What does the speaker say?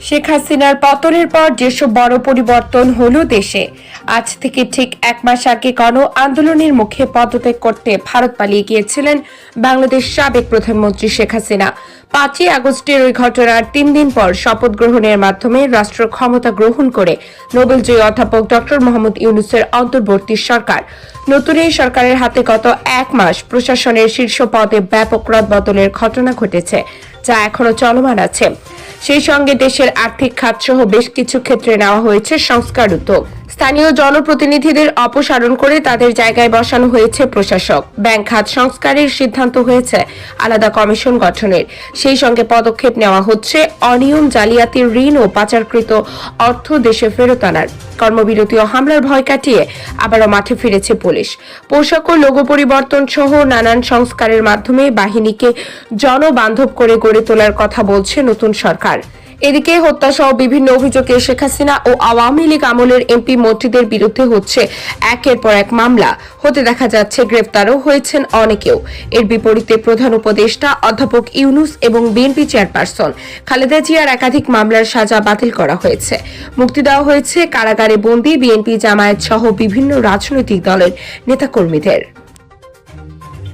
শেখ হাসিনার পতনের পর যেসব বড় পরিবর্তন হলো দেশে, আজ থেকে ঠিক এক মাস আগে গণ আন্দোলনের মুখে পদত্যাগ করতে ভারত পালিয়ে গিয়েছিলেন বাংলাদেশ সাবেক প্রধানমন্ত্রী শেখ হাসিনা। পাঁচই আগস্টের ওই ঘটনার তিন দিন পর শপথ গ্রহণের মাধ্যমে রাষ্ট্র ক্ষমতা গ্রহণ করে নোবেলজয়ী অধ্যাপক ডক্টর মোহাম্মদ ইউনুসের অন্তর্বর্তী সরকার। নতুন এই সরকারের হাতে গত এক মাস প্রশাসনের শীর্ষ পদে ব্যাপক রদবদলের ঘটনা ঘটেছে, যা এখনও চলমান আছে। সেই সঙ্গে দেশের আর্থিক খাতসহ বেশ কিছু ক্ষেত্রে নেওয়া হয়েছে সংস্কার উদ্যোগ। স্থানীয় জনপ্রতিনিধিদের অপসারণ করে তাদের জায়গায় বসানো হয়েছে প্রশাসক। ব্যাংক খাত সংস্কারের সিদ্ধান্ত হয়েছে আলাদা কমিশন গঠনের। সেই সঙ্গে পদক্ষেপ নেওয়া হচ্ছে অনিয়ম জালিয়াতির ঋণ ও পাচারকৃত অর্থ দেশে ফেরত আনার। কর্মবিরতি ও হামলার ভয় কাটিয়ে আবারও মাঠে ফিরেছে পুলিশ। পোশাক ও লোগো পরিবর্তন সহ নানান সংস্কারের মাধ্যমে বাহিনীকে জনবান্ধব করে গড়ে তোলার কথা বলছে নতুন সরকার। এদিকে হত্যা সহ বিভিন্ন অভিযোগে শেখ হাসিনা ও আওয়ামী লীগ আমলের এমপি মন্ত্রীদের বিরুদ্ধে হচ্ছে একের পর এক মামলা। হতে দেখা যাচ্ছে গ্রেফতারও হয়েছেন অনেকেও। এর বিপরীতে প্রধান উপদেষ্টা, অধ্যাপক ইউনুস এবং বিএনপি চেয়ারপারসন খালেদা জিয়ার একাধিক মামলার সাজা বাতিল করা হয়েছে। মুক্তি দেওয়া হয়েছে কারাগারে বন্দী বিএনপি জামায়াত সহ বিভিন্ন রাজনৈতিক দলের নেতাকর্মীদের।